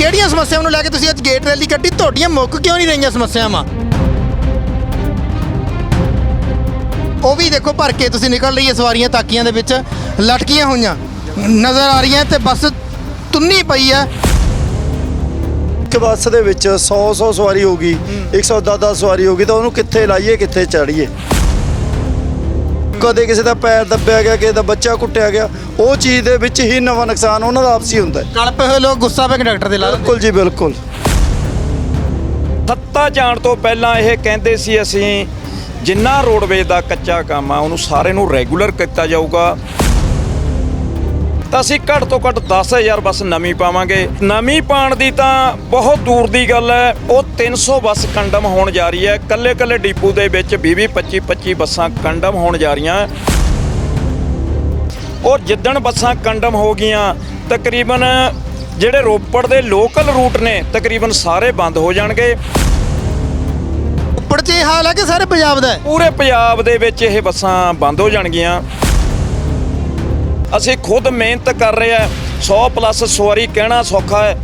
ਕਿਹੜੀਆਂ ਸਮੱਸਿਆਵਾਂ ਨੂੰ ਲੈ ਕੇ ਤੁਸੀਂ ਅੱਜ ਗੇਟ ਰੈਲੀ ਕੱਢੀ? ਤੁਹਾਡੀਆਂ ਮੁੱਕ ਕਿਉਂ ਨਹੀਂ ਰਹੀਆਂ ਸਮੱਸਿਆਵਾਂ? ਉਹ ਵੀ ਦੇਖੋ, ਭਰ ਕੇ ਤੁਸੀਂ ਨਿਕਲ ਰਹੀ ਹੈ ਸਵਾਰੀਆਂ ਤਾਕੀਆਂ ਦੇ ਵਿੱਚ। ਲਟਕੀਆਂ ਹੋਈਆਂ ਨਜ਼ਰ ਆ ਰਹੀਆਂ ਤੇ ਬੱਸ ਤੁੰਨੀ ਪਈ ਹੈ। ਇੱਕ ਬੱਸ ਦੇ ਵਿੱਚ 100 100 ਸਵਾਰੀ ਹੋਗੀ 110 ਸਵਾਰੀ ਹੋਗੀ ਤਾਂ ਉਹਨੂੰ ਕਿੱਥੇ ਲਾਈਏ, ਕਿੱਥੇ ਚੜੀਏ ਕਦੇ ਕਿਸੇ ਦਾ ਪੈਰ ਦੱਬਿਆ ਗਿਆ ਕਿਸੇ ਦਾ ਬੱਚਾ ਕੁੱਟਿਆ ਗਿਆ ਉਹ ਚੀਜ਼ ਦੇ ਵਿੱਚ ਹੀ ਨਵਾਂ ਨੁਕਸਾਨ ਉਹਨਾਂ ਦਾ ਆਪਸੀ ਹੁੰਦਾ ਹੈ। ਕਲਪੇ ਹੋਏ ਲੋਕ ਗੁੱਸਾ ਪੈ ਕੰਡਕਟਰ ਦੇ ਲਾ। ਬਿਲਕੁਲ ਜੀ ਬਿਲਕੁਲ। ਸੱਤਾ ਜਾਣ ਤੋਂ ਪਹਿਲਾਂ ਇਹ ਕਹਿੰਦੇ ਸੀ ਅਸੀਂ ਜਿੰਨਾ ਰੋਡਵੇਜ਼ ਦਾ ਕੱਚਾ ਕੰਮ ਆ ਉਹਨੂੰ ਸਾਰੇ ਨੂੰ ਰੈਗੂਲਰ ਕੀਤਾ ਜਾਊਗਾ। ਤਾਂ ਅਸੀਂ ਘੱਟ ਤੋਂ ਘੱਟ 10000 ਬੱਸ ਨਵੀਂ ਪਾਵਾਂਗੇ। ਨਵੀਂ ਪਾਣ ਦੀ ਤਾਂ ਬਹੁਤ ਦੂਰ ਦੀ ਗੱਲ ਹੈ। ਉਹ 300 ਬੱਸ ਕੰਡਮ ਹੋਣ ਜਾ ਰਹੀ ਹੈ। ਕੱਲੇ ਕੱਲੇ ਡਿਪੂ ਦੇ ਵਿੱਚ 20 25 25 ਬੱਸਾਂ ਕੰਡਮ ਹੋਣ ਜਾ ਰਹੀਆਂ। ਔਰ ਜਿੱਦਣ ਬੱਸਾਂ ਕੰਡਮ ਹੋ ਗਈਆਂ ਤਕਰੀਬਨ ਜਿਹੜੇ ਰੋਪੜ ਦੇ ਲੋਕਲ ਰੂਟ ਨੇ ਤਕਰੀਬਨ ਸਾਰੇ ਬੰਦ ਹੋ ਜਾਣਗੇ। ਉੱਪਰ 'ਚ ਇਹ ਹਾਲ ਹੈ ਕਿ ਸਾਰੇ ਪੰਜਾਬ ਦਾ ਪੂਰੇ ਪੰਜਾਬ ਦੇ ਵਿੱਚ ਇਹ ਬੱਸਾਂ ਬੰਦ ਹੋ ਜਾਣਗੀਆਂ। ਅਸੀਂ ਖੁਦ ਮਿਹਨਤ ਕਰ ਰਹੇ ਆ 100 ਪਲੱਸ ਸਵਾਰੀ ਕਹਿਣਾ ਸੌਖਾ ਹੈ।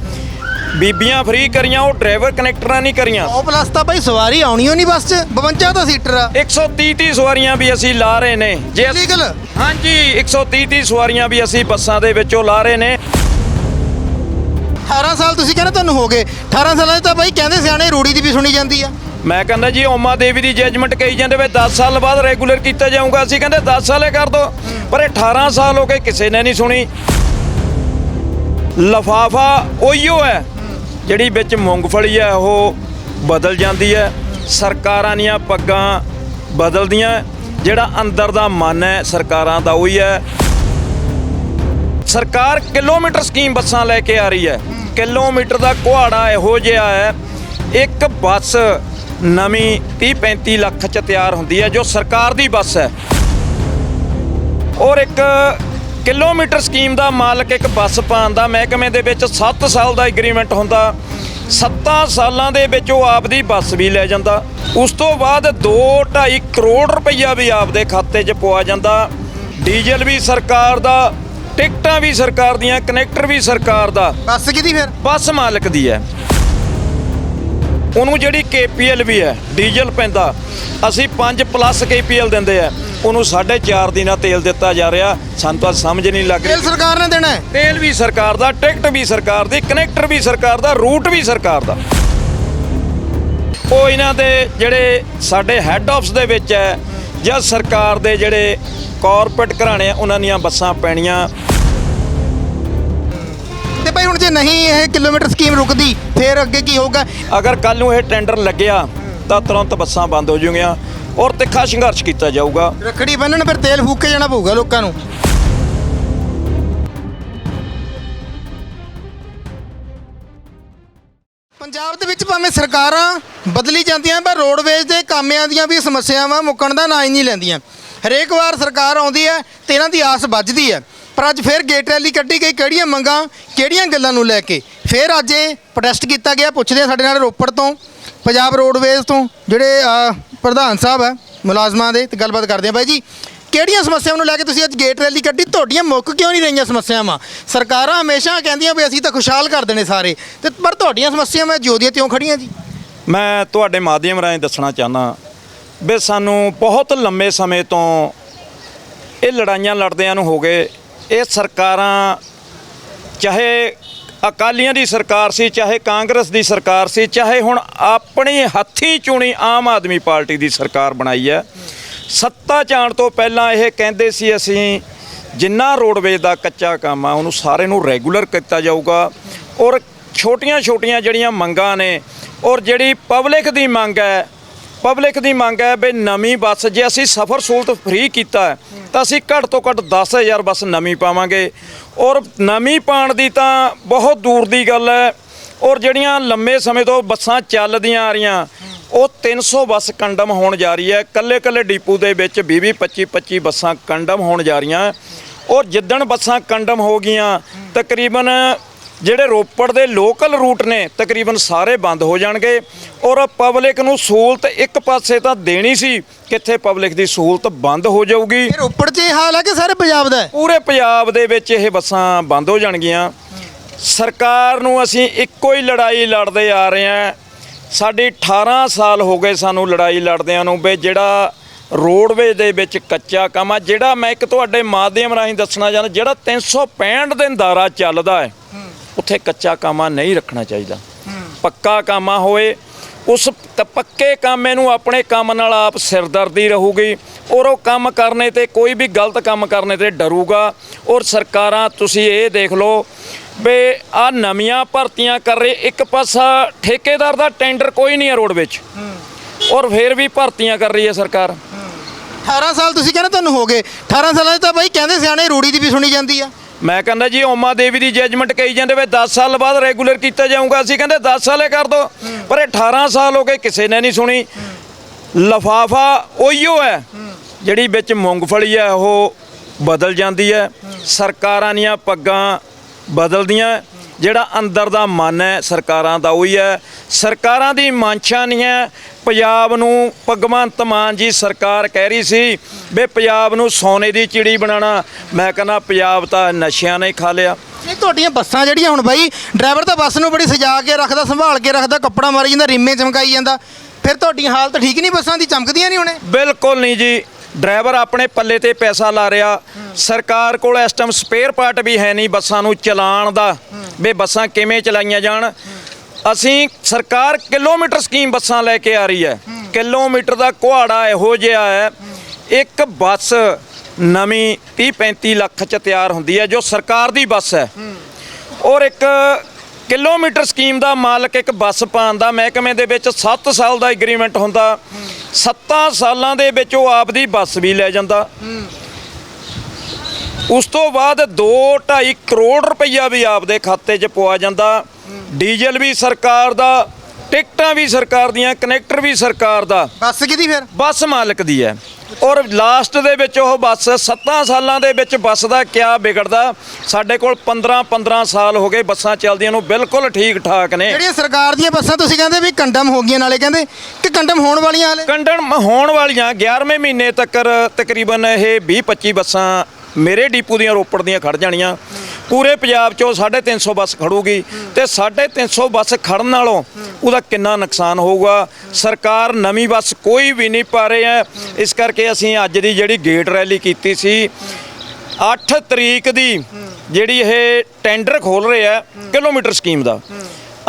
ਬੀਬੀਆਂ ਫ੍ਰੀ ਕਰੀਆਂ ਉਹ ਡਰਾਈਵਰ ਕਨੈਕਟਰਾਂ ਨਹੀਂ ਕਰੀਆਂ। ਉਹ ਪਲੱਸ ਤਾਂ ਭਾਈ ਸਵਾਰੀ ਆਉਣੀ ਨਹੀਂ ਬੱਸ 'ਚ 52 ਤਾਂ ਸੀਟਰ ਆ। 130 30 ਸਵਾਰੀਆਂ ਵੀ ਅਸੀਂ ਲਾ ਰਹੇ ਨੇ। ਜੇ ਲੀਗਲ ਹਾਂਜੀ 130 30 ਸਵਾਰੀਆਂ ਵੀ ਅਸੀਂ ਬੱਸਾਂ ਦੇ ਵਿੱਚੋਂ ਲਾ ਰਹੇ ਨੇ। 18 ਸਾਲ ਤੁਸੀਂ ਕਹਿੰਦੇ ਤੁਹਾਨੂੰ ਹੋ ਗਏ। 18 ਸਾਲਾਂ 'ਚ ਤਾਂ ਭਾਈ ਕਹਿੰਦੇ ਸਿਆਣੇ ਰੂੜੀ ਦੀ ਵੀ ਸੁਣੀ ਜਾਂਦੀ ਆ। ਮੈਂ ਕਹਿੰਦਾ ਜੀ ਓਮਾ ਦੇਵੀ ਦੀ ਜੱਜਮੈਂਟ ਕਹੀ ਜਾਂਦੇ ਵੇ 10 ਸਾਲ ਬਾਅਦ ਰੈਗੂਲਰ ਕੀਤਾ ਜਾਊਗਾ। ਅਸੀਂ ਕਹਿੰਦੇ 10 ਸਾਲੇ ਕਰ ਦੋ, ਪਰ ਇਹ 18 ਸਾਲ ਹੋ ਗਏ, ਕਿਸੇ ਨੇ ਨਹੀਂ ਸੁਣੀ। ਲਫਾਫਾ ਉਹੀਓ ਹੈ, ਜਿਹੜੀ ਵਿੱਚ ਮੂੰਗਫਲੀ ਹੈ, ਉਹ ਬਦਲ ਜਾਂਦੀ ਹੈ। ਸਰਕਾਰਾਂ ਦੀਆਂ ਪੱਗਾਂ ਬਦਲਦੀਆਂ, ਜਿਹੜਾ ਅੰਦਰ ਦਾ ਮਨ ਹੈ, ਸਰਕਾਰਾਂ ਦਾ ਉਹੀ ਹੈ। ਸਰਕਾਰ ਕਿਲੋਮੀਟਰ ਸਕੀਮ ਬੱਸਾਂ ਲੈ ਕੇ ਆ ਰਹੀ ਹੈ। ਕਿਲੋਮੀਟਰ ਦਾ ਕੁਹਾੜਾ ਇਹੋ ਜਿਹਾ ਹੈ, ਇੱਕ ਬੱਸ ਨਵੀਂ 30 35 ਲੱਖ ਚ ਤਿਆਰ ਹੁੰਦੀ ਹੈ ਜੋ ਸਰਕਾਰ ਦੀ ਬੱਸ ਹੈ। ਔਰ ਇੱਕ ਕਿਲੋਮੀਟਰ ਸਕੀਮ ਦਾ ਮਾਲਕ ਇੱਕ ਬੱਸ ਪਾਉਣ ਦਾ ਮਹਿਕਮੇ ਦੇ ਵਿੱਚ 7 ਸਾਲ ਦਾ ਐਗਰੀਮੈਂਟ ਹੁੰਦਾ। 7 ਸਾਲਾਂ ਦੇ ਵਿੱਚ ਉਹ ਆਪਦੀ ਬੱਸ ਵੀ ਲੈ ਜਾਂਦਾ। ਉਸ ਤੋਂ ਬਾਅਦ 2.5 ਕਰੋੜ ਰੁਪਈਆ ਵੀ ਆਪਦੇ ਖਾਤੇ 'ਚ ਪਵਾ ਜਾਂਦਾ। ਡੀਜ਼ਲ ਵੀ ਸਰਕਾਰ ਦਾ ਟਿਕਟਾਂ ਵੀ ਸਰਕਾਰ ਦੀਆਂ ਕਨੈਕਟਰ ਵੀ ਸਰਕਾਰ ਦਾ। ਬੱਸ ਕਿਹਦੀ ਫਿਰ? ਬੱਸ ਮਾਲਕ ਦੀ ਹੈ। ਉਹਨੂੰ ਜਿਹੜੀ ਕੇਪੀਐਲ ਵੀ ਹੈ ਡੀਜ਼ਲ ਪੈਂਦਾ ਅਸੀਂ 5 ਪਲੱਸ ਕੇਪੀਐਲ ਦਿੰਦੇ ਆ ਉਹਨੂੰ 4.5 ਦਿਨਾਂ ਤੇਲ ਦਿੱਤਾ ਜਾ ਰਿਹਾ ਸਾਨੂੰ ਤਾਂ ਸਮਝ ਨਹੀਂ ਲੱਗ ਤੇਲ ਰਹੀ ਸਰਕਾਰ ਨੇ ਦੇਣਾ ਹੈ। ਤੇਲ ਵੀ ਸਰਕਾਰ ਦਾ ਟਿਕਟ ਵੀ ਸਰਕਾਰ ਦੀ ਕਨੈਕਟਰ ਵੀ ਸਰਕਾਰ ਦਾ ਰੂਟ ਵੀ ਸਰਕਾਰ ਦਾ। ਉਹ ਇਹਨਾਂ ਦੇ ਜਿਹੜੇ ਸਾਡੇ ਹੈੱਡ ਆਫਿਸ ਦੇ ਵਿੱਚ ਹੈ ਜਾਂ ਸਰਕਾਰ ਦੇ ਜਿਹੜੇ ਕਾਰਪੋਰੇਟ ਘਰਾਣੇ ਆ ਉਹਨਾਂ ਦੀਆਂ ਬੱਸਾਂ ਪੈਣੀਆਂ। ਹੁਣ ਜੇ ਨਹੀਂ ਇਹ ਕਿਲੋਮੀਟਰ ਸਕੀਮ ਰੁਕਦੀ ਫਿਰ ਅੱਗੇ ਕੀ ਹੋਊਗਾ? ਅਗਰ ਕੱਲ ਨੂੰ ਇਹ ਟੈਂਡਰ ਲੱਗਿਆ ਤਾਂ ਤੁਰੰਤ ਬੱਸਾਂ ਬੰਦ ਹੋ ਜਾਊਗੀਆਂ ਔਰ ਤਿੱਖਾ ਸੰਘਰਸ਼ ਕੀਤਾ ਜਾਊਗਾ। ਰੱਖੜੀ ਬੰਨਣ ਫਿਰ ਤੇਲ ਫੂਕ ਕੇ ਜਾਣਾ ਪਊਗਾ ਲੋਕਾਂ ਨੂੰ। ਪੰਜਾਬ ਦੇ ਵਿੱਚ ਭਾਵੇਂ ਸਰਕਾਰਾਂ ਬਦਲੀ ਜਾਂਦੀਆਂ ਪਰ ਰੋਡਵੇਜ਼ ਦੇ ਕਾਮਿਆਂ ਦੀਆਂ ਵੀ ਸਮੱਸਿਆਵਾਂ ਮੁੱਕਣ ਦਾ ਨਾਂ ਹੀ ਨਹੀਂ ਲੈਂਦੀਆਂ। ਹਰੇਕ ਵਾਰ ਸਰਕਾਰ ਆਉਂਦੀ ਹੈ ਤੇ ਇਹਨਾਂ ਦੀ ਆਸ ਵੱਜਦੀ ਹੈ। ਪਰ ਅੱਜ ਫਿਰ ਗੇਟ ਰੈਲੀ ਕੱਢੀ ਗਈ। ਕਿਹੜੀਆਂ ਮੰਗਾਂ, ਕਿਹੜੀਆਂ ਗੱਲਾਂ ਨੂੰ ਲੈ ਕੇ? ਫਿਰ ਅੱਜ ਇਹ ਪ੍ਰੋਟੈਸਟ ਕੀਤਾ ਗਿਆ। ਪੁੱਛਦੇ ਆ ਸਾਡੇ ਨਾਲ ਰੋਪੜ ਤੋਂ, ਪੰਜਾਬ ਰੋਡਵੇਜ਼ ਤੋਂ, ਜਿਹੜੇ ਪ੍ਰਧਾਨ ਸਾਹਿਬ ਹੈ, ਮੁਲਾਜ਼ਮਾਂ ਦੇ, ਤੇ ਗੱਲਬਾਤ ਕਰਦੇ ਆ ਬਾਈ ਜੀ, ਕਿਹੜੀਆਂ ਸਮੱਸਿਆਵਾਂ ਨੂੰ ਲੈ ਕੇ ਤੁਸੀਂ ਅੱਜ ਗੇਟ ਰੈਲੀ ਕੱਢੀ? ਤੁਹਾਡੀਆਂ ਮੁੱਕ ਕਿਉਂ ਨਹੀਂ ਰਹੀਆਂ ਸਮੱਸਿਆਵਾਂ? ਸਰਕਾਰਾਂ ਹਮੇਸ਼ਾ ਕਹਿੰਦੀਆਂ ਵੀ ਅਸੀਂ ਤਾਂ ਖੁਸ਼ਹਾਲ ਕਰ ਦੇਣੇ ਸਾਰੇ। ਤੇ ਪਰ ਤੁਹਾਡੀਆਂ ਸਮੱਸਿਆਵਾਂ ਜਿਉਂ ਦੀਆਂ ਤਿਉਂ ਖੜੀਆਂ ਜੀ? ਮੈਂ ਤੁਹਾਡੇ ਮਾਧਿਅਮ ਰਾਹੀਂ ਦੱਸਣਾ ਚਾਹਨਾ ਵੀ ਸਾਨੂੰ ਬਹੁਤ ਲੰਮੇ ਸਮੇਂ ਤੋਂ ਇਹ ਲੜਾਈਆਂ ਲੜਦਿਆਂ ਨੂੰ ਹੋ ਗਏ। ਇਹ ਸਰਕਾਰਾਂ, ਚਾਹੇ ਅਕਾਲੀਆਂ ਦੀ ਸਰਕਾਰ ਸੀ, ਚਾਹੇ ਕਾਂਗਰਸ ਦੀ ਸਰਕਾਰ ਸੀ, ਚਾਹੇ ਹੁਣ ਆਪਣੀ ਹੱਥੀਂ ਚੁਣੀ ਆਮ ਆਦਮੀ ਪਾਰਟੀ ਦੀ ਸਰਕਾਰ ਬਣਾਈ ਹੈ, ਸੱਤਾ ਚਾਣ ਤੋਂ ਪਹਿਲਾਂ ਇਹ ਕਹਿੰਦੇ ਸੀ ਅਸੀਂ, ਜਿੰਨਾ ਰੋਡਵੇਜ਼ ਦਾ ਕੱਚਾ ਕੰਮ ਆ, ਉਹਨੂੰ ਸਾਰੇ ਨੂੰ ਰੈਗੂਲਰ ਕੀਤਾ ਜਾਊਗਾ, ਔਰ ਛੋਟੀਆਂ-ਛੋਟੀਆਂ ਜਿਹੜੀਆਂ ਮੰਗਾਂ ਨੇ, ਔਰ ਜਿਹੜੀ ਪਬਲਿਕ ਦੀ ਮੰਗ ਹੈ ਪਬਲਿਕ ਦੀ ਮੰਗ ਹੈ ਵੀ ਨਵੀਂ ਬੱਸ ਜੇ ਅਸੀਂ ਸਫ਼ਰ ਸਹੂਲਤ ਫ੍ਰੀ ਕੀਤਾ ਤਾਂ ਅਸੀਂ ਘੱਟ ਤੋਂ ਘੱਟ 10000 ਬੱਸ ਨਵੀਂ ਪਾਵਾਂਗੇ। ਔਰ ਨਵੀਂ ਪਾਣ ਦੀ ਤਾਂ ਬਹੁਤ ਦੂਰ ਦੀ ਗੱਲ ਹੈ। ਔਰ ਜਿਹੜੀਆਂ ਲੰਮੇ ਸਮੇਂ ਤੋਂ ਬੱਸਾਂ ਚੱਲਦੀਆਂ ਆ ਰਹੀਆਂ, ਉਹ 300 ਬੱਸ ਕੰਡਮ ਹੋਣ ਜਾ ਰਹੀ ਹੈ। ਕੱਲੇ ਕੱਲੇ ਡੀਪੂ ਦੇ ਵਿੱਚ 20 25 25 ਬੱਸਾਂ ਕੰਡਮ ਹੋਣ ਜਾ ਰਹੀਆਂ। ਔਰ ਜਿੱਦਣ ਬੱਸਾਂ ਕੰਡਮ ਹੋ ਗਈਆਂ, ਤਕਰੀਬਨ ਜਿਹੜੇ ਰੋਪੜ ਦੇ ਲੋਕਲ ਰੂਟ ਨੇ ਤਕਰੀਬਨ ਸਾਰੇ ਬੰਦ ਹੋ ਜਾਣਗੇ। ਔਰ ਪਬਲਿਕ ਨੂੰ ਸਹੂਲਤ ਇੱਕ ਪਾਸੇ ਤਾਂ ਦੇਣੀ ਸੀ ਕਿੱਥੇ ਪਬਲਿਕ ਦੀ ਸਹੂਲਤ ਬੰਦ ਹੋ ਜਾਊਗੀ। ਇਹ ਰੋਪੜ 'ਚ ਇਹ ਹਾਲ ਹੈ ਕਿ ਸਾਰੇ ਪੰਜਾਬ ਦਾ ਹੈ? ਪੂਰੇ ਪੰਜਾਬ ਦੇ ਵਿੱਚ ਇਹ ਬੱਸਾਂ ਬੰਦ ਹੋ ਜਾਣਗੀਆਂ। ਸਰਕਾਰ ਨੂੰ ਅਸੀਂ ਇੱਕੋ ਹੀ ਲੜਾਈ ਲੜਦੇ ਆ ਰਹੇ ਹਾਂ। ਸਾਡੀ 18 ਸਾਲ ਹੋ ਗਏ ਸਾਨੂੰ ਲੜਾਈ ਲੜਦਿਆਂ ਨੂੰ ਵੀ ਜਿਹੜਾ ਰੋਡਵੇ ਦੇ ਵਿੱਚ ਕੱਚਾ ਕੰਮ ਆ ਜਿਹੜਾ ਮੈਂ ਇੱਕ ਤੁਹਾਡੇ ਮਾਧਿਅਮ ਰਾਹੀਂ ਦੱਸਣਾ ਚਾਹੁੰਦਾ ਜਿਹੜਾ 365 ਦਿਨ ਦਾਰਾ ਚੱਲਦਾ ਹੈ। ਉੱਥੇ ਕੱਚਾ ਕਾਮਾ ਨਹੀਂ ਰੱਖਣਾ ਚਾਹੀਦਾ। ਪੱਕਾ ਕਾਮਾ ਹੋਏ, ਉਸ ਪੱਕੇ ਕਾਮੇ ਨੂੰ ਆਪਣੇ ਕੰਮ ਨਾਲ ਆਪ ਸਿਰਦਰਦੀ ਰਹੂਗੀ। ਔਰ ਉਹ ਕੰਮ ਕਰਨੇ ਤੇ ਕੋਈ ਵੀ ਗਲਤ ਕੰਮ ਕਰਨੇ ਤੇ ਡਰੂਗਾ। ਔਰ ਸਰਕਾਰਾਂ, ਤੁਸੀਂ ਇਹ ਦੇਖ ਲਓ ਵੀ ਆ ਨਵੀਆਂ ਭਰਤੀਆਂ ਕਰ ਰਹੇ, ਇੱਕ ਪਾਸਾ ਠੇਕੇਦਾਰ ਦਾ ਟੈਂਡਰ ਕੋਈ ਨਹੀਂ ਹੈ ਰੋਡ ਵਿੱਚ। ਔਰ ਫਿਰ ਵੀ ਭਰਤੀਆਂ ਕਰ ਰਹੀ ਹੈ ਸਰਕਾਰ। 18 ਸਾਲ ਤੁਸੀਂ ਕਹਿੰਦੇ ਤੁਹਾਨੂੰ ਹੋ ਗਏ। 18 ਸਾਲਾਂ 'ਚ ਤਾਂ ਬਾਈ ਕਹਿੰਦੇ ਸਿਆਣੇ ਰੂੜੀ ਦੀ ਵੀ ਸੁਣੀ ਜਾਂਦੀ ਆ। ਮੈਂ ਕਹਿੰਦਾ ਜੀ ਓਮਾ ਦੇਵੀ ਦੀ ਜੱਜਮੈਂਟ ਕਹੀ ਜਾਂਦੇ ਵੇ 10 ਸਾਲ ਬਾਅਦ ਰੈਗੂਲਰ ਕੀਤਾ ਜਾਊਗਾ, ਅਸੀਂ ਕਹਿੰਦੇ 10 ਸਾਲੇ ਕਰ ਦੋ। ਪਰ ਇਹ 18 ਸਾਲ ਹੋ ਗਏ, ਕਿਸੇ ਨੇ ਨਹੀਂ ਸੁਣੀ। ਲਫਾਫਾ ਉਹੀਓ ਹੈ, ਜਿਹੜੀ ਵਿੱਚ ਮੂੰਗਫਲੀ ਹੈ, ਉਹ ਬਦਲ ਜਾਂਦੀ ਹੈ। ਸਰਕਾਰਾਂ ਦੀਆਂ ਪੱਗਾਂ ਬਦਲਦੀਆਂ। ਜਿਹੜਾ ਅੰਦਰ ਦਾ ਮਨ ਹੈ ਸਰਕਾਰਾਂ ਦਾ ਉਹੀ ਹੈ। ਸਰਕਾਰਾਂ ਦੀ ਮਾਂਛਾ ਨਹੀਂ ਹੈ। ਪੰਜਾਬ ਨੂੰ ਭਗਵੰਤ ਮਾਨ ਜੀ ਸਰਕਾਰ ਕਹਿ ਰਹੀ ਸੀ ਵੀ ਪੰਜਾਬ ਨੂੰ ਸੋਨੇ ਦੀ ਚਿੜੀ ਬਣਾਉਣਾ। ਮੈਂ ਕਹਿੰਦਾ ਪੰਜਾਬ ਤਾਂ ਨਸ਼ਿਆਂ ਨੇ ਖਾ ਲਿਆ। ਇਹ ਤੁਹਾਡੀਆਂ ਬੱਸਾਂ ਜਿਹੜੀਆਂ ਹੁਣ ਬਾਈ ਡਰਾਈਵਰ ਤਾਂ ਬੱਸ ਨੂੰ ਬੜੀ ਸਜਾ ਕੇ ਰੱਖਦਾ ਸੰਭਾਲ ਕੇ ਰੱਖਦਾ ਕੱਪੜਾ ਮਾਰੀ ਜਾਂਦਾ ਰੀਮੇ ਚਮਕਾਈ ਜਾਂਦਾ। ਫਿਰ ਤੁਹਾਡੀ ਹਾਲਤ ਠੀਕ ਨਹੀਂ ਬੱਸਾਂ ਦੀ ਚਮਕਦੀਆਂ ਨਹੀਂ ਹੁਣੇ? ਬਿਲਕੁਲ ਨਹੀਂ ਜੀ। ਡਰਾਈਵਰ ਆਪਣੇ ਪੱਲੇ ਤੇ ਪੈਸਾ ਲਾ ਰਿਹਾ। ਸਰਕਾਰ ਕੋਲ ਇਸ ਟਾਈਮ ਸਪੇਅਰ ਪਾਰਟ ਵੀ ਹੈ ਨਹੀਂ ਬੱਸਾਂ ਨੂੰ ਚਲਾਉਣ ਦਾ। ਵੀ ਬੱਸਾਂ ਕਿਵੇਂ ਚਲਾਈਆਂ ਜਾਣ। ਅਸੀਂ ਸਰਕਾਰ ਕਿਲੋਮੀਟਰ ਸਕੀਮ ਬੱਸਾਂ ਲੈ ਕੇ ਆ ਰਹੀ ਹੈ। ਕਿਲੋਮੀਟਰ ਦਾ ਕੁਹਾੜਾ ਇਹੋ ਜਿਹਾ ਹੈ। ਇੱਕ ਬੱਸ ਨਵੀਂ 30 35 ਲੱਖ ਚ ਤਿਆਰ ਹੁੰਦੀ ਹੈ, ਜੋ ਸਰਕਾਰ ਦੀ ਬੱਸ ਹੈ। ਔਰ ਇੱਕ ਕਿਲੋਮੀਟਰ ਸਕੀਮ ਦਾ ਮਾਲਕ ਇੱਕ ਬੱਸ ਪਾਉਣ ਦਾ ਮਹਿਕਮੇ ਦੇ ਵਿੱਚ 7 ਸਾਲ ਦਾ ਐਗਰੀਮੈਂਟ ਹੁੰਦਾ। 7 ਸਾਲਾਂ ਦੇ ਵਿੱਚ ਉਹ ਆਪਦੀ ਬੱਸ ਵੀ ਲੈ ਜਾਂਦਾ। ਉਸ ਤੋਂ ਬਾਅਦ 2.5 ਕਰੋੜ ਰੁਪਈਆ ਵੀ ਆਪਦੇ ਖਾਤੇ 'ਚ ਪਵਾ ਜਾਂਦਾ। ਡੀਜ਼ਲ ਵੀ ਸਰਕਾਰ ਦਾ ਟਿਕਟਾਂ ਵੀ ਸਰਕਾਰ ਦੀਆਂ ਕਨੈਕਟਰ ਵੀ ਸਰਕਾਰ ਦਾ। ਬੱਸ ਕਿਹਦੀ ਫਿਰ? ਬੱਸ ਮਾਲਕ ਦੀ ਹੈ। ਔਰ ਲਾਸਟ ਦੇ ਵਿੱਚ ਉਹ ਬੱਸ 7 ਸਾਲਾਂ ਦੇ ਵਿੱਚ ਬੱਸ ਦਾ ਕਿਆ ਵਿਗੜਦਾ? ਸਾਡੇ ਕੋਲ 15 15 ਸਾਲ ਹੋ ਗਏ ਬੱਸਾਂ ਚੱਲਦੀਆਂ ਨੂੰ ਬਿਲਕੁਲ ਠੀਕ ਠਾਕ ਨੇ। ਜਿਹੜੀਆਂ ਸਰਕਾਰ ਦੀਆਂ ਬੱਸਾਂ ਤੁਸੀਂ ਕਹਿੰਦੇ ਵੀ ਕੰਡਮ ਹੋ ਗਈਆਂ ਨਾਲੇ ਕਹਿੰਦੇ ਕਿ ਕੰਡਮ ਹੋਣ ਵਾਲੀਆਂ ਹਾਲੇ? ਕੰਡਨ ਹੋਣ ਵਾਲੀਆਂ 11ਵੇਂ ਮਹੀਨੇ ਤੱਕ ਤਕਰੀਬਨ ਇਹ 20 25 ਬੱਸਾਂ ਮੇਰੇ ਡੀਪੂ ਦੀਆਂ ਰੋਪੜ ਦੀਆਂ ਖੜ ਜਾਣੀਆਂ। ਪੂਰੇ ਪੰਜਾਬ 'ਚੋਂ 350 ਬੱਸ ਖੜੂਗੀ ਤੇ 350 ਬੱਸ ਖੜਨ ਨਾਲੋਂ ਉਹਦਾ ਕਿੰਨਾ ਨੁਕਸਾਨ ਹੋਊਗਾ? ਸਰਕਾਰ ਨਵੀਂ ਬੱਸ ਕੋਈ ਵੀ ਨਹੀਂ ਪਾ ਰਹੀ ਹੈ। ਇਸ ਕਰਕੇ ਅਸੀਂ ਅੱਜ ਦੀ ਜਿਹੜੀ ਗੇਟ ਰੈਲੀ ਕੀਤੀ ਸੀ 8 ਤਰੀਕ ਦੀ ਜਿਹੜੀ ਇਹ ਟੈਂਡਰ ਖੋਲ ਰਹੇ ਆ ਕਿਲੋਮੀਟਰ ਸਕੀਮ ਦਾ।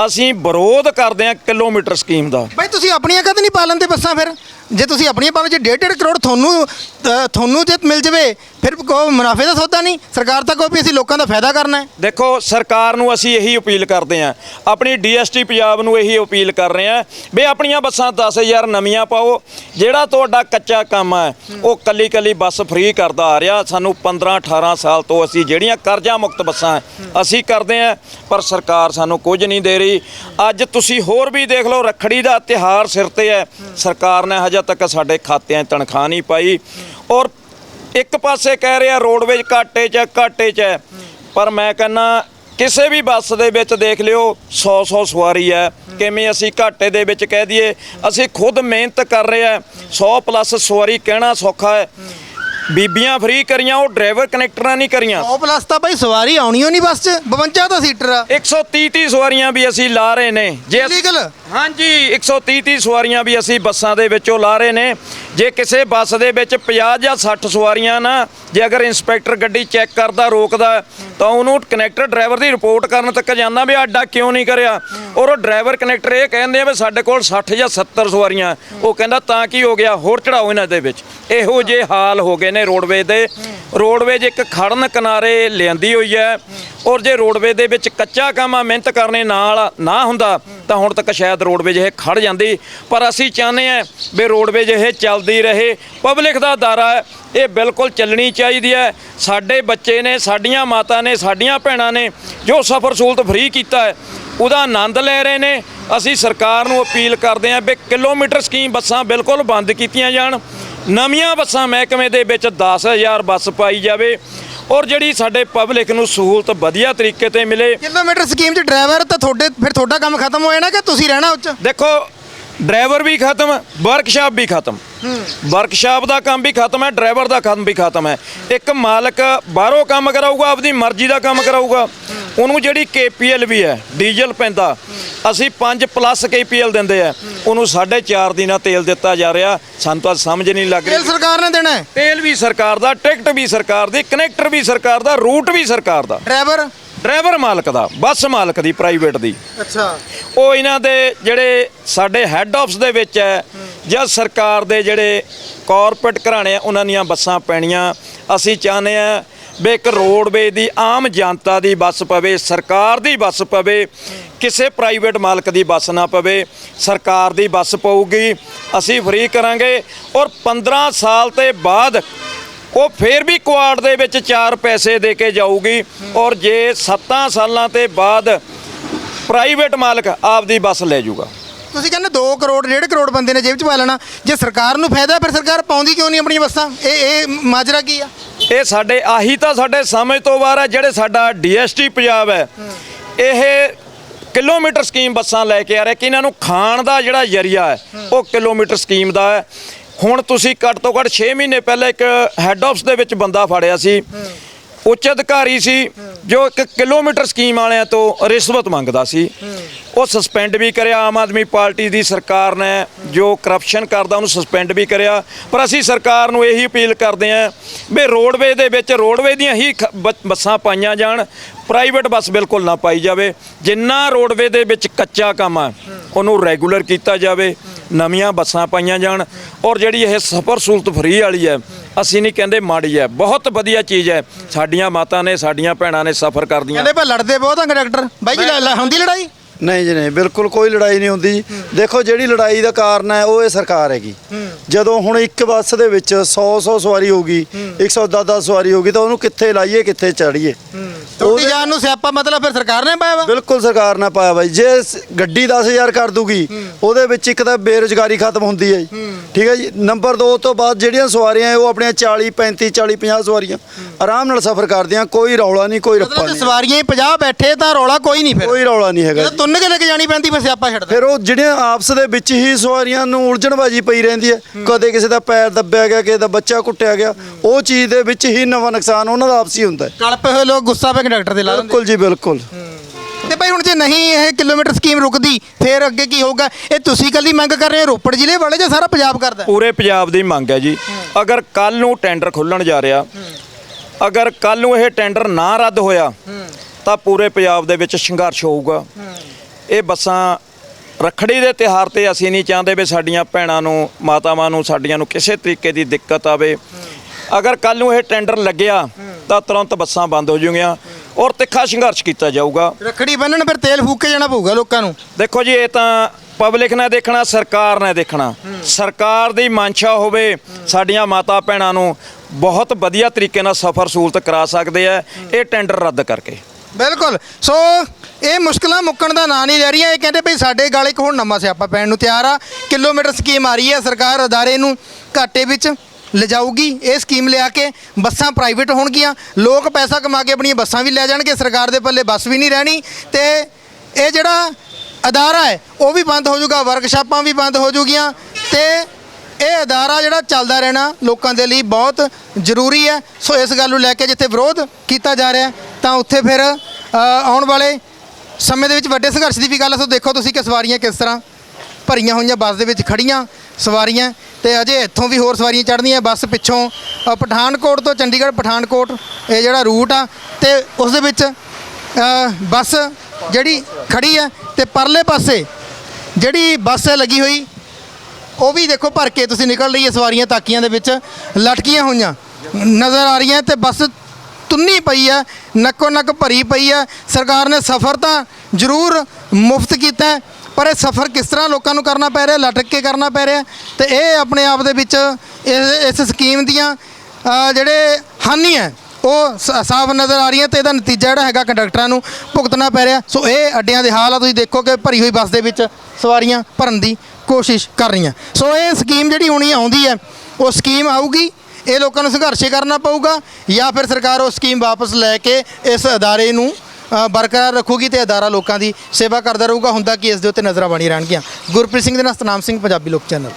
ਅਸੀਂ ਵਿਰੋਧ ਕਰਦੇ ਹਾਂ ਕਿਲੋਮੀਟਰ ਸਕੀਮ ਦਾ। ਬਈ ਤੁਸੀਂ ਆਪਣੀਆਂ ਕਦ ਨਹੀਂ ਪਾ ਲੈਂਦੇ ਬੱਸਾਂ ਫਿਰ? ਜੇ ਤੁਸੀਂ ਆਪਣੀਆਂ ਪਾਲਣ ਚ 1.5 ਕਰੋੜ ਤੁਹਾਨੂੰ ਅ, ਤੁਹਾਨੂੰ ਜੇ ਮਿਲ ਜਵੇ ਫਿਰ ਕੋ ਮੁਨਾਫੇ ਦਾ ਸੌਦਾ ਨਹੀਂ। ਸਰਕਾਰ ਤਾਂ ਕੋਈ ਵੀ ਅਸੀਂ ਲੋਕਾਂ ਦਾ ਫਾਇਦਾ ਕਰਨਾ ਹੈ। ਦੇਖੋ ਸਰਕਾਰ ਨੂੰ ਅਸੀਂ ਇਹੀ ਅਪੀਲ ਕਰਦੇ ਹਾਂ। ਆਪਣੀ ਡੀਐਸਟੀ ਪੰਜਾਬ ਨੂੰ ਇਹੀ ਅਪੀਲ ਕਰ ਰਹੇ ਹਾਂ ਵੀ ਆਪਣੀਆਂ ਬੱਸਾਂ 10000 ਨਵੀਆਂ ਪਾਓ। ਜਿਹੜਾ ਤੁਹਾਡਾ ਕੱਚਾ ਕੰਮ ਹੈ ਉਹ ਕੱਲੀ ਕੱਲੀ ਬੱਸ ਫ੍ਰੀ ਕਰਦਾ ਆ ਰਿਹਾ। ਸਾਨੂੰ 15 18 ਸਾਲ ਤੋਂ ਅਸੀਂ ਜਿਹੜੀਆਂ ਕਰਜ਼ਾ ਮੁਕਤ ਬੱਸਾਂ ਹੈ, ਅਸੀਂ ਕਰਦੇ ਹਾਂ ਪਰ ਸਰਕਾਰ ਸਾਨੂੰ ਕੁਝ ਨਹੀਂ ਦੇ ਰਹੀ। ਅੱਜ ਤੁਸੀਂ ਹੋਰ ਵੀ ਦੇਖ ਲਓ ਰੱਖੜੀ ਦਾ ਤਿਹਾਰ ਸਿਰ ਤੇ ਹੈ। ਸਰਕਾਰ ਨੇ ਹਜੇ ਤੱਕ ਸਾਡੇ ਖਾਤਿਆਂ 'ਚ ਤਨਖਾਹ ਨਹੀਂ ਪਾਈ। ਔਰ ਇੱਕ ਪਾਸੇ ਕਹਿ ਰਿਹਾ ਰੋਡਵੇਜ ਘਾਟੇ 'ਚ ਹੈ, ਘਾਟੇ 'ਚ ਹੈ। ਪਰ ਮੈਂ ਕਹਿੰਨਾ ਕਿਸੇ ਵੀ ਬੱਸ ਦੇ ਵਿੱਚ ਦੇਖ ਲਿਓ 100 100 ਸਵਾਰੀ ਹੈ। ਕਿਵੇਂ ਅਸੀਂ ਘਾਟੇ ਦੇ ਵਿੱਚ ਕਹਿ ਦਈਏ ਅਸੀਂ ਖੁਦ ਮਿਹਨਤ ਕਰ ਰਹੇ ਆ 100 ਪਲੱਸ ਸਵਾਰੀ ਕਹਿਣਾ ਸੌਖਾ ਹੈ। ਬੀਬੀਆਂ ਫ੍ਰੀ ਕਰੀਆਂ ਉਹ ਡਰਾਈਵਰ ਕਨੈਕਟਰਾਂ ਨਹੀਂ ਕਰੀਆਂ। 100 ਪਲੱਸ ਤਾਂ ਬਾਈ ਸਵਾਰੀ ਆਉਣੀ ਓ ਨਹੀਂ ਬੱਸ 'ਚ 52 ਤਾਂ ਸੀਟਰ ਆ। 130 30 ਸਵਾਰੀਆਂ ਵੀ ਅਸੀਂ ਲਾ ਰਹੇ ਨੇ। ਜੇ ਅਸੀਂ- ਲੀਗਲ ਹਾਂਜੀ 130 30 ਸਵਾਰੀਆਂ ਵੀ ਅਸੀਂ ਬੱਸਾਂ ਦੇ ਵਿੱਚੋਂ ਲਾ ਰਹੇ ਨੇ। ਜੇ ਕਿਸੇ ਬੱਸ ਦੇ ਵਿੱਚ 50 ਜਾਂ 60 ਸਵਾਰੀਆਂ ਨਾ, ਜੇ ਅਗਰ ਇੰਸਪੈਕਟਰ ਗੱਡੀ ਚੈੱਕ ਕਰਦਾ, ਰੋਕਦਾ, ਤਾਂ ਉਹਨੂੰ ਕਨੈਕਟਰ ਡਰਾਈਵਰ ਦੀ ਰਿਪੋਰਟ ਕਰਨ ਤੱਕ ਜਾਂਦਾ ਵੀ ਆਡਾ ਕਿਉਂ ਨਹੀਂ ਕਰਿਆ। ਔਰ ਉਹ ਡਰਾਈਵਰ ਕਨੈਕਟਰ ਇਹ ਕਹਿੰਦੇ ਆ ਵੀ ਸਾਡੇ ਕੋਲ 60 ਜਾਂ 70 ਸਵਾਰੀਆਂ। ਉਹ ਕਹਿੰਦਾ, ਤਾਂ ਕੀ ਹੋ ਗਿਆ? ਹੋਰ ਚੜਾਓ ਇਹਨਾਂ ਦੇ ਵਿੱਚ। ਇਹੋ ਜੇ ਹਾਲ ਹੋ ਗਏ ਨੇ ਰੋਡਵੇ ਦੇ। ਰੋਡਵੇਜ ਇੱਕ ਖੜਨ ਕਿਨਾਰੇ ਲਿਆਂਦੀ ਹੋਈ ਹੈ। ਔਰ ਜੇ ਰੋਡਵੇ ਦੇ ਵਿੱਚ ਕੱਚਾ ਕੰਮ ਆ, ਮਿਹਨਤ ਕਰਨੇ ਨਾਲ ਨਾ ਹੁੰਦਾ, ਤਾਂ ਹੁਣ ਤੱਕ ਸ਼ਾਇਦ ਰੋਡਵੇਜ ਇਹ ਖੜ ਜਾਂਦੀ, ਪਰ ਅਸੀਂ ਚਾਹੁੰਦੇ ਹਾਂ ਵੀ ਰੋਡਵੇਜ ਇਹ ਚੱਲਦੀ ਰਹੇ। ਪਬਲਿਕ ਦਾ ਦਾਰਾ ਹੈ, ਇਹ ਬਿਲਕੁਲ ਚੱਲਣੀ ਚਾਹੀਦੀ ਹੈ। ਸਾਡੇ ਬੱਚੇ ਨੇ, ਸਾਡੀਆਂ ਮਾਤਾ ਨੇ, ਸਾਡੀਆਂ ਭੈਣਾਂ ਨੇ ਜੋ ਸਫ਼ਰ ਸਹੂਲਤ ਫ੍ਰੀ ਕੀਤਾ ਹੈ, ਉਹਦਾ ਆਨੰਦ ਲੈ ਰਹੇ ਨੇ। ਅਸੀਂ ਸਰਕਾਰ ਨੂੰ ਅਪੀਲ ਕਰਦੇ ਹਾਂ ਵੀ ਕਿਲੋਮੀਟਰ ਸਕੀਮ ਬੱਸਾਂ ਬਿਲਕੁਲ ਬੰਦ ਕੀਤੀਆਂ ਜਾਣ। ਨਵੀਆਂ ਬੱਸਾਂ ਮਹਿਕਮੇ ਦੇ ਵਿੱਚ 10000 ਬੱਸ ਪਾਈ ਜਾਵੇ। ਔਰ ਜਿਹੜੀ ਸਾਡੇ ਪਬਲਿਕ ਨੂੰ ਸਹੂਲਤ ਵਧੀਆ ਤਰੀਕੇ ਤੇ ਮਿਲੇ। ਕਿਲੋਮੀਟਰ ਸਕੀਮ 'ਚ ਡਰਾਈਵਰ ਤਾਂ ਤੁਹਾਡੇ ਫਿਰ ਤੁਹਾਡਾ ਕੰਮ ਖਤਮ ਹੋ ਜਾਣਾ ਕਿ ਤੁਸੀਂ ਰਹਿਣਾ ਉੱਚ? ਦੇਖੋ ਡਰਾਈਵਰ ਵੀ ਖਤਮ ਵਰਕਸ਼ਾਪ ਵੀ ਖਤਮ। ਵਰਕਸ਼ਾਪ ਦਾ ਕੰਮ ਵੀ ਖਤਮ ਹੈ ਡਰਾਈਵਰ ਦਾ ਕੰਮ ਵੀ ਖਤਮ ਹੈ। ਇੱਕ ਮਾਲਕ ਬਾਹਰੋਂ ਕੰਮ ਕਰਾਊਗਾ ਆਪਦੀ ਮਰਜ਼ੀ ਦਾ ਕੰਮ ਕਰਾਊਗਾ। ਉਹਨੂੰ ਜਿਹੜੀ ਕੇਪੀਐਲ ਵੀ ਹੈ ਡੀਜ਼ਲ ਪੈਂਦਾ ਅਸੀਂ 5 ਪਲੱਸ ਕੇਪੀਐਲ ਦਿੰਦੇ ਆ। ਉਹਨੂੰ 4.5 ਦਿਨਾਂ ਤੇਲ ਦਿੱਤਾ ਜਾ ਰਿਹਾ ਸਾਨੂੰ ਤਾਂ ਸਮਝ ਨਹੀਂ ਲੱਗ ਤੇਲ ਰਹੀ। ਸਰਕਾਰ ਨੇ ਦੇਣਾ ਹੈ? ਤੇਲ ਵੀ ਸਰਕਾਰ ਦਾ ਟਿਕਟ ਵੀ ਸਰਕਾਰ ਦੀ ਕਨੈਕਟਰ ਵੀ ਸਰਕਾਰ ਦਾ ਰੂਟ ਵੀ ਸਰਕਾਰ ਦਾ। ਡਰਾਈਵਰ? ਡਰਾਈਵਰ ਮਾਲਕ ਦਾ ਬੱਸ ਮਾਲਕ ਦੀ ਪ੍ਰਾਈਵੇਟ ਦੀ। ਅੱਛਾ। ਉਹ ਇਹਨਾਂ ਦੇ ਜਿਹੜੇ ਸਾਡੇ ਹੈੱਡ ਆਫਿਸ ਦੇ ਵਿੱਚ ਹੈ ਜਾਂ ਸਰਕਾਰ ਦੇ ਜਿਹੜੇ ਕਾਰਪੋਰੇਟ ਘਰਾਣੇ ਆ ਉਹਨਾਂ ਦੀਆਂ ਬੱਸਾਂ ਪੈਣੀਆਂ। ਅਸੀਂ ਚਾਹੁੰਦੇ ਆ ਵੀ ਇੱਕ ਰੋਡਵੇ ਦੀ ਆਮ ਜਨਤਾ ਦੀ ਬੱਸ ਪਵੇ, ਸਰਕਾਰ ਦੀ ਬੱਸ ਪਵੇ, ਕਿਸੇ ਪ੍ਰਾਈਵੇਟ ਮਾਲਕ ਦੀ ਬੱਸ ਨਾ ਪਵੇ, ਸਰਕਾਰ ਦੀ ਬੱਸ ਪਊਗੀ, ਅਸੀਂ ਫ੍ਰੀ ਕਰਾਂਗੇ ਔਰ 15 ਸਾਲ ਤੇ ਬਾਅਦ ਉਹ ਫੇਰ ਵੀ ਕੁਆਡ ਦੇ ਵਿੱਚ 4 ਪੈਸੇ ਦੇ ਕੇ ਜਾਊਗੀ ਔਰ ਜੇ 7 ਸਾਲਾਂ ਤੇ ਬਾਅਦ ਪ੍ਰਾਈਵੇਟ ਮਾਲਕ ਆਪਦੀ ਬੱਸ ਲੈ ਜਾਊਗਾ। ਤੁਸੀਂ ਕਹਿੰਦੇ 2 ਕਰੋੜ 1.5 ਕਰੋੜ ਬੰਦੇ ਨੇ ਜੇਬ 'ਚ ਪਾ ਲੈਣਾ। ਜੇ ਸਰਕਾਰ ਨੂੰ ਫਾਇਦਾ ਫਿਰ ਸਰਕਾਰ ਪਾਉਂਦੀ ਕਿਉਂ ਨਹੀਂ ਆਪਣੀਆਂ ਬੱਸਾਂ? ਇਹ ਇਹ ਮਾਜਰਾ ਕੀ ਆ? ਇਹ ਸਾਡੇ, ਆਹੀ ਤਾਂ ਸਾਡੇ ਸਮਝ ਤੋਂ ਬਾਹਰ ਹੈ ਜਿਹੜੇ ਸਾਡਾ ਡੀਐਸਟੀ ਪੰਜਾਬ ਹੈ। ਇਹ ਕਿਲੋਮੀਟਰ ਸਕੀਮ ਬੱਸਾਂ ਲੈ ਕੇ ਆ ਰਿਹਾ, ਕਿ ਇਹਨਾਂ ਨੂੰ ਖਾਣ ਦਾ ਜਿਹੜਾ ਜਰੀਆ ਹੈ, ਉਹ ਕਿਲੋਮੀਟਰ ਸਕੀਮ ਦਾ ਹੈ। ਹੁਣ ਤੁਸੀਂ ਘੱਟ ਤੋਂ ਘੱਟ 6 ਮਹੀਨੇ ਪਹਿਲਾਂ ਇੱਕ ਹੈੱਡ ਆਫਿਸ ਦੇ ਵਿੱਚ ਬੰਦਾ ਫੜਿਆ ਸੀ। ਉੱਚ ਅਧਿਕਾਰੀ ਸੀ, ਜੋ ਇੱਕ ਕਿਲੋਮੀਟਰ ਸਕੀਮ ਵਾਲਿਆਂ ਤੋਂ ਰਿਸ਼ਵਤ ਮੰਗਦਾ ਸੀ। ਉਹ ਸਸਪੈਂਡ ਵੀ ਕਰਿਆ ਆਮ ਆਦਮੀ ਪਾਰਟੀ ਦੀ ਸਰਕਾਰ ਨੇ ਜੋ ਕਰਪਸ਼ਨ ਕਰਦਾ ਉਹਨੂੰ ਸਸਪੈਂਡ ਵੀ ਕਰਿਆ। ਪਰ ਅਸੀਂ ਸਰਕਾਰ ਨੂੰ ਇਹੀ ਅਪੀਲ ਕਰਦੇ ਆਂ ਵੀ ਰੋਡਵੇ ਦੇ ਵਿੱਚ ਰੋਡਵੇ ਦੀਆਂ ਹੀ ਬੱਸਾਂ ਪਾਈਆਂ ਜਾਣ ਪ੍ਰਾਈਵੇਟ ਬੱਸ ਬਿਲਕੁਲ ਨਾ ਪਾਈ ਜਾਵੇ। ਜਿੰਨਾ ਰੋਡਵੇ ਦੇ ਵਿੱਚ ਕੱਚਾ ਕੰਮ ਆ ਉਹਨੂੰ ਰੈਗੂਲਰ ਕੀਤਾ ਜਾਵੇ ਨਵੀਆਂ ਬੱਸਾਂ ਪਾਈਆਂ ਜਾਣ। ਔਰ ਜਿਹੜੀ ਇਹ ਸਫ਼ਰ ਸਹੂਲਤ ਫ੍ਰੀ ਵਾਲੀ ਹੈ ਅਸੀਂ ਨਹੀਂ ਕਹਿੰਦੇ ਮਾੜੀ ਹੈ। ਬਹੁਤ ਵਧੀਆ ਚੀਜ਼ ਹੈ। ਸਾਡੀਆਂ ਮਾਤਾ ਨੇ ਸਾਡੀਆਂ ਭੈਣਾਂ ਨੇ ਸਫ਼ਰ ਕਰਦੀਆਂ ਕਹਿੰਦੇ ਪਰ ਲੜਦੇ ਬਹੁਤ ਆ ਕੰਡਕਟਰ। ਬਾਈ ਜੀ ਲੈ- ਲੈ ਹੁੰਦੀ ਲੜਾਈ? ਨਹੀਂ ਜੀ ਨਹੀਂ ਬਿਲਕੁਲ ਕੋਈ ਲੜਾਈ ਨਹੀਂ ਹੁੰਦੀ ਦੇਖੋ ਜਿਹੜੀ ਲੜਾਈ ਦਾ ਕਾਰਨ ਹੈ ਉਹ ਇਹ ਸਰਕਾਰ ਹੈਗੀ। ਜਦੋਂ ਹੁਣ ਇੱਕ ਬੱਸ ਦੇ ਵਿੱਚ 100 100 ਸਵਾਰੀ ਹੋਗੀ 110 10 ਸਵਾਰੀ ਹੋਗੀ ਤਾਂ ਉਹਨੂੰ ਕਿੱਥੇ ਲਾਈਏ ਕਿੱਥੇ ਚੜੀਏ ਤੁਹਾਡੀ ਜਾਨ ਨੂੰ ਸਿਆਪਾ ਮਤਲਬ ਫਿਰ ਸਰਕਾਰ ਨੇ ਪਾਇਆ ਵਾ? ਬਿਲਕੁਲ ਸਰਕਾਰ ਨੇ ਪਾਇਆ ਬਾਈ ਜੇ। ਗੱਡੀ 10000 ਕਰ ਦੂਗੀ ਉਹਦੇ ਵਿੱਚ ਇੱਕ ਤਾਂ ਬੇਰੁਜ਼ਗਾਰੀ ਖਤਮ ਹੁੰਦੀ ਹੈ ਜੀ। ਠੀਕ ਹੈ ਜੀ? ਨੰਬਰ 2 ਤੋਂ ਬਾਅਦ ਜਿਹੜੀਆਂ ਸਵਾਰੀਆਂ ਉਹ ਆਪਣੀਆਂ 40 35 40 50 ਸਵਾਰੀਆਂ ਆਰਾਮ ਨਾਲ ਸਫ਼ਰ ਕਰਦੀਆਂ। ਕੋਈ ਰੌਲਾ ਨਹੀਂ ਕੋਈ ਰੱਪਾ ਨਹੀਂ। ਸਵਾਰੀਆਂ ਹੀ 50 ਬੈਠੇ ਤਾਂ ਰੌਲਾ ਕੋਈ ਨਹੀਂ ਫਿਰ। ਕੋਈ ਰੌਲਾ ਨਹੀਂ ਹੈਗਾ ਤੁੰਨ ਕੇ ਲੈ ਕੇ ਜਾਣੀ ਪੈਂਦੀ ਫਿਰ ਸਿਆਪਾ ਛੱਡਦਾ। ਫਿਰ ਉਹ ਜਿਹੜੀਆਂ ਆਪਸ ਦੇ ਵਿੱਚ ਹੀ ਸਵਾਰੀਆਂ ਨੂੰ ਉਲਝਣਬਾਜੀ ਪਈ ਰਹਿੰਦੀ ਹੈ। ਕਦੇ ਕਿਸੇ ਦਾ ਪੈਰ ਦੱਬਿਆ ਗਿਆ ਕਿਸੇ ਦਾ ਬੱਚਾ ਕੁੱਟਿਆ ਗਿਆ। ਉਹ ਚੀਜ਼ ਦੇ ਵਿੱਚ ਹੀ ਨਵਾਂ ਨੁਕਸਾਨ ਉਹਨਾਂ ਦਾ ਆਪਸੀ ਹੁੰਦਾ ਹੈ। ਕਲਪੇ ਹੋਏ ਲੋਕ ਗੁੱਸਾ ਪੇ ਕੰਡਕਟਰ ਦੇ ਲਾ ਦਿੰਦੇ। ਬਿਲਕੁਲ ਜੀ ਬਿਲਕੁਲ। ਤੇ ਭਾਈ ਹੁਣ ਜੇ ਨਹੀਂ ਇਹ ਕਿਲੋਮੀਟਰ ਸਕੀਮ ਰੁਕਦੀ ਫਿਰ ਅੱਗੇ ਕੀ ਹੋਊਗਾ? ਇਹ ਤੁਸੀਂ ਕੱਲੀ ਮੰਗ ਕਰ ਰਹੇ ਹੋ ਰੋਪੜ ਜ਼ਿਲ੍ਹੇ ਵਾਲੇ ਜਾਂ ਸਾਰਾ ਪੰਜਾਬ ਕਰਦਾ ਪੂਰੇ ਪੰਜਾਬ ਦੀ ਮੰਗ ਹੈ ਜੀ। ਅਗਰ ਕੱਲ ਨੂੰ ਟੈਂਡਰ ਖੁੱਲਣ ਜਾ ਰਿਹਾ ਅਗਰ ਕੱਲ ਨੂੰ ਇਹ ਟੈਂਡਰ ਨਾ ਰੱਦ ਹੋਇਆ ਤਾਂ ਪੂਰੇ ਪੰਜਾਬ ਦੇ ਵਿੱਚ ਸੰਘਰਸ਼ ਹੋਊਗਾ। ਇਹ ਬੱਸਾਂ ਰੱਖੜੀ ਦੇ ਤਿਹਾਰ ਤੇ ਅਸੀਂ ਨਹੀਂ ਚਾਹੁੰਦੇ ਵੀ ਸਾਡੀਆਂ ਭੈਣਾਂ ਨੂੰ ਮਾਤਾਵਾਂ ਨੂੰ ਸਾਡੀਆਂ ਨੂੰ ਕਿਸੇ ਤਰੀਕੇ ਦੀ ਦਿੱਕਤ ਆਵੇ। ਅਗਰ ਕੱਲ ਨੂੰ ਇਹ ਟੈਂਡਰ ਲੱਗਿਆ ਤਾਂ ਤੁਰੰਤ ਬੱਸਾਂ ਬੰਦ ਹੋ ਜਾਊਗੀਆਂ ਔਰ ਤਿੱਖਾ ਸੰਘਰਸ਼ ਕੀਤਾ ਜਾਊਗਾ। ਰੱਖੜੀ ਬੰਨਣ ਫਿਰ ਤੇਲ ਫੂਕ ਕੇ ਜਾਣਾ ਪਊਗਾ ਲੋਕਾਂ ਨੂੰ। ਦੇਖੋ ਜੀ ਇਹ ਤਾਂ ਪਬਲਿਕ ਨੇ ਦੇਖਣਾ ਸਰਕਾਰ ਨੇ ਦੇਖਣਾ। ਸਰਕਾਰ ਦੀ ਮਾਨਸ਼ਾ ਹੋਵੇ ਸਾਡੀਆਂ ਮਾਤਾ ਭੈਣਾਂ ਨੂੰ ਬਹੁਤ ਵਧੀਆ ਤਰੀਕੇ ਨਾਲ ਸਫ਼ਰ ਸਹੂਲਤ ਕਰਾ ਸਕਦੇ ਆ ਇਹ ਟੈਂਡਰ ਰੱਦ ਕਰਕੇ। ਬਿਲਕੁਲ। ਸੋ ਇਹ ਮੁਸ਼ਕਲਾਂ ਮੁੱਕਣ ਦਾ ਨਾਂ ਨਹੀਂ ਲੈ ਰਹੀਆਂ। ਇਹ ਕਹਿੰਦੇ ਭਈ ਸਾਡੇ ਗਾਲੇ ਇੱਕ ਹੁਣ ਨਵਾਂ ਸਿਆਪਾ ਪੈਣ ਨੂੰ ਤਿਆਰ ਆ। ਕਿਲੋਮੀਟਰ ਸਕੀਮ ਆ ਰਹੀ ਹੈ, ਸਰਕਾਰ ਅਦਾਰੇ ਨੂੰ ਘਾਟੇ ਵਿੱਚ ਲਿਜਾਊਗੀ। ਇਹ ਸਕੀਮ ਲਿਆ ਕੇ ਬੱਸਾਂ ਪ੍ਰਾਈਵੇਟ ਹੋਣਗੀਆਂ। ਲੋਕ ਪੈਸਾ ਕਮਾ ਕੇ ਆਪਣੀਆਂ ਬੱਸਾਂ ਵੀ ਲੈ ਜਾਣਗੇ। ਸਰਕਾਰ ਦੇ ਪੱਲੇ ਬੱਸ ਵੀ ਨਹੀਂ ਰਹਿਣੀ। ਤੇ ਇਹ ਜਿਹੜਾ ਅਦਾਰਾ ਹੈ, ਉਹ ਵੀ ਬੰਦ ਹੋ ਜਾਊਗਾ। ਵਰਕਸ਼ਾਪਾਂ ਵੀ ਬੰਦ ਹੋ ਜਾਊਗੀਆਂ। ਤੇ ਇਹ ਅਦਾਰਾ ਜਿਹੜਾ ਚੱਲਦਾ ਰਹਿਣਾ ਲੋਕਾਂ ਦੇ ਲਈ ਬਹੁਤ ਜ਼ਰੂਰੀ ਹੈ। ਸੋ ਇਸ ਗੱਲ ਨੂੰ ਲੈ ਕੇ ਜਿੱਥੇ ਵਿਰੋਧ ਕੀਤਾ ਜਾ ਰਿਹਾ ਤਾਂ ਉੱਥੇ ਫਿਰ ਆਉਣ ਵਾਲੇ ਸਮੇਂ ਦੇ ਵਿੱਚ ਵੱਡੇ ਸੰਘਰਸ਼ ਦੀ ਵੀ ਗੱਲ ਹੈ। ਸੋ ਦੇਖੋ ਤੁਸੀਂ ਕਿ ਸਵਾਰੀਆਂ ਕਿਸ ਤਰ੍ਹਾਂ ਭਰੀਆਂ ਹੋਈਆਂ ਬੱਸ ਦੇ ਵਿੱਚ ਖੜੀਆਂ ਸਵਾਰੀਆਂ ਤੇ ਅਜੇ ਇੱਥੋਂ ਵੀ ਹੋਰ ਸਵਾਰੀਆਂ ਚੜ੍ਹਦੀਆਂ ਬੱਸ ਪਿੱਛੋਂ ਅ, ਪਠਾਨਕੋਟ ਤੋਂ ਚੰਡੀਗੜ੍ਹ ਪਠਾਨਕੋਟ ਇਹ ਜਿਹੜਾ ਰੂਟ ਆ ਤੇ ਉਸ ਦੇ ਵਿੱਚ ਅ, ਬੱਸ ਜਿਹੜੀ ਖੜੀ ਹੈ ਤੇ ਪਰਲੇ ਪਾਸੇ ਜਿਹੜੀ ਬੱਸ ਹੈ ਲੱਗੀ ਹੋਈ ਉਹ ਵੀ ਦੇਖੋ ਭਰ ਕੇ ਤੁਸੀਂ ਨਿਕਲ ਰਹੀ ਹੈ ਸਵਾਰੀਆਂ ਤਾਕੀਆਂ ਦੇ ਵਿੱਚ ਲਟਕੀਆਂ ਹੋਈਆਂ ਨਜ਼ਰ ਆ ਰਹੀਆਂ ਤੇ ਬੱਸ ਤੁੰਨੀ ਪਈ ਹੈ, ਨੱਕੋ ਨੱਕ ਭਰੀ ਪਈ ਹੈ। ਸਰਕਾਰ ਨੇ ਸਫ਼ਰ ਤਾਂ ਜ਼ਰੂਰ ਮੁਫਤ ਕੀਤਾ ਪਰ ਇਹ ਸਫ਼ਰ ਕਿਸ ਤਰ੍ਹਾਂ ਲੋਕਾਂ ਨੂੰ ਕਰਨਾ ਪੈ ਰਿਹਾ, ਲਟਕ ਕੇ ਕਰਨਾ ਪੈ ਰਿਹਾ ਤੇ ਇਹ ਆਪਣੇ ਆਪ ਦੇ ਵਿੱਚ ਇਸ ਸਕੀਮ ਦੀਆਂ ਜਿਹੜੇ ਹਾਨੀ ਹੈ, ਉਹ ਸਾਫ਼ ਨਜ਼ਰ ਆ ਰਹੀਆਂ ਤੇ ਇਹਦਾ ਨਤੀਜਾ ਜਿਹੜਾ ਹੈਗਾ ਕੰਡਕਟਰਾਂ ਨੂੰ ਭੁਗਤਣਾ ਪੈ ਰਿਹਾ। ਸੋ ਇਹ ਅੱਡਿਆਂ ਦੇ ਹਾਲ ਆ, ਤੁਸੀਂ ਦੇਖੋ ਕਿ ਭਰੀ ਹੋਈ ਬੱਸ ਦੇ ਵਿੱਚ ਸਵਾਰੀਆਂ ਭਰਨ ਦੀ ਕੋਸ਼ਿਸ਼ ਕਰ ਰਹੀਆਂ। ਸੋ ਇਹ ਸਕੀਮ ਜਿਹੜੀ ਹੋਣੀ ਆਉਂਦੀ ਹੈ, ਉਹ ਸਕੀਮ ਆਊਗੀ। ਇਹ ਲੋਕਾਂ ਨੂੰ ਸੰਘਰਸ਼ ਕਰਨਾ ਪਊਗਾ ਜਾਂ ਫਿਰ ਸਰਕਾਰ ਉਹ ਸਕੀਮ ਵਾਪਸ ਲੈ ਕੇ ਇਸ ਅਦਾਰੇ ਨੂੰ ਬਰਕਰਾਰ ਰੱਖੂਗੀ ਤੇ ਅਦਾਰਾ ਲੋਕਾਂ ਦੀ ਸੇਵਾ ਕਰਦਾ ਰਹੂਗਾ। ਹੁੰਦਾ ਕਿ ਇਸ ਦੇ ਉੱਤੇ ਨਜ਼ਰਾਂ ਬਣੀ ਰਹਿਣਗੀਆਂ। ਗੁਰਪ੍ਰੀਤ ਸਿੰਘ ਦੇ ਨਾਲ ਸਤਨਾਮ ਸਿੰਘ, ਪੰਜਾਬੀ ਲੋਕ ਚੈਨਲ।